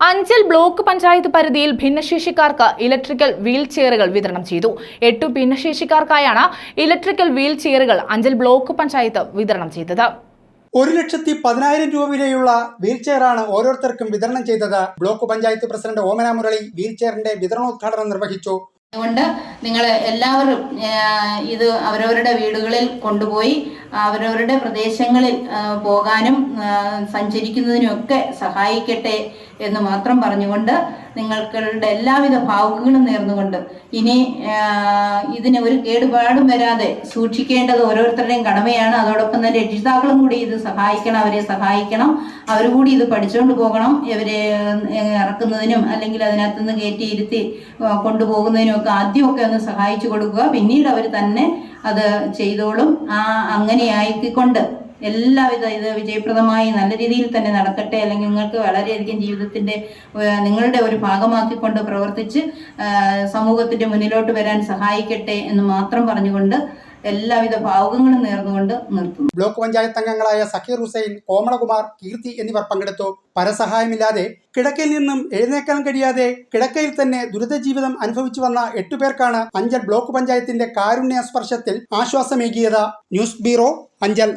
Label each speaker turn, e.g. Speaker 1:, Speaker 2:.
Speaker 1: Anchal block panchayat പരിധിയിൽ ഭിന്നശേഷിക്കാർക്ക് electrical wheel ചെയറുകൾ വിതരണം ചെയ്തു. എട്ടു ഭിന്നശേഷിക്കാർക്കായാണ് ഇലക്ട്രിക്കൽ വീൽ ചെയറുകൾ അഞ്ചൽ ബ്ലോക്ക് പഞ്ചായത്ത് വിതരണം ചെയ്തത്.
Speaker 2: ഒരു ലക്ഷത്തി പതിനായിരം രൂപ വിലയുള്ള വീൽ ചെയറാണ് ഓരോരുത്തർക്കും വിതരണം ചെയ്തത്. Block panchayat president Omana Murali wheel ചെയറിന്റെ വിതരണോദ്ഘാടനം നിർവഹിച്ചു.
Speaker 3: അതുകൊണ്ട് നിങ്ങൾ എല്ലാവരും ഇത് അവരവരുടെ വീടുകളിൽ കൊണ്ടുപോയി അവരവരുടെ പ്രദേശങ്ങളിൽ പോകാനും ആ, സഞ്ചരിക്കുന്നതിനും ഒക്കെ സഹായിക്കട്ടെ എന്ന് മാത്രം പറഞ്ഞുകൊണ്ട് നിങ്ങൾക്കുടെ എല്ലാവിധ ഭാവുകളും നേർന്നുകൊണ്ട് ഇനി ഇതിന് ഒരു കേടുപാടും വരാതെ സൂക്ഷിക്കേണ്ടത് ഓരോരുത്തരുടെയും കടമയാണ്. അതോടൊപ്പം തന്നെ രക്ഷിതാക്കളും കൂടി ഇത് സഹായിക്കണം അവരെ സഹായിക്കണം. അവർ കൂടി ഇത് പഠിച്ചുകൊണ്ട് പോകണം. ഇവരെ ഇറക്കുന്നതിനും അല്ലെങ്കിൽ അതിനകത്ത് നിന്ന് കയറ്റി ഇരുത്തി കൊണ്ടുപോകുന്നതിനും ഒക്കെ ആദ്യമൊക്കെ ഒന്ന് സഹായിച്ചു കൊടുക്കുക. പിന്നീട് അവർ തന്നെ അത് ചെയ്തോളും. ആ അങ്ങനെ ആയിക്കൊണ്ട് എല്ലാവിധ ഇത് വിജയപ്രദമായി നല്ല രീതിയിൽ തന്നെ നടക്കട്ടെ അല്ലെങ്കിൽ നിങ്ങൾക്ക് വളരെയധികം ജീവിതത്തിന്റെ നിങ്ങളുടെ ഒരു ഭാഗമാക്കിക്കൊണ്ട് പ്രവർത്തിച്ച് സമൂഹത്തിന്റെ മുന്നിലോട്ട് വരാൻ സഹായിക്കട്ടെ എന്ന് മാത്രം പറഞ്ഞുകൊണ്ട് എല്ലാവിധ ഭാവുകങ്ങളും നേർന്നുകൊണ്ട് നിർത്തുന്നു.
Speaker 2: ബ്ലോക്ക് പഞ്ചായത്ത് അംഗങ്ങളായ സഖീർ ഹുസൈൻ കോമളകുമാർ കീർത്തി എന്നിവർ പങ്കെടുത്തു. പരസഹായമില്ലാതെ കിടക്കയിൽ നിന്നും എഴുന്നേക്കാൻ കഴിയാതെ കിടക്കയിൽ തന്നെ ദുരിത ജീവിതം അനുഭവിച്ചു വന്ന എട്ടു പേർക്കാണ് അഞ്ചൽ ബ്ലോക്ക് പഞ്ചായത്തിന്റെ കാരുണ്യ സ്പർശത്തിൽ ആശ്വാസമേകിയത്. News bureau Anchal.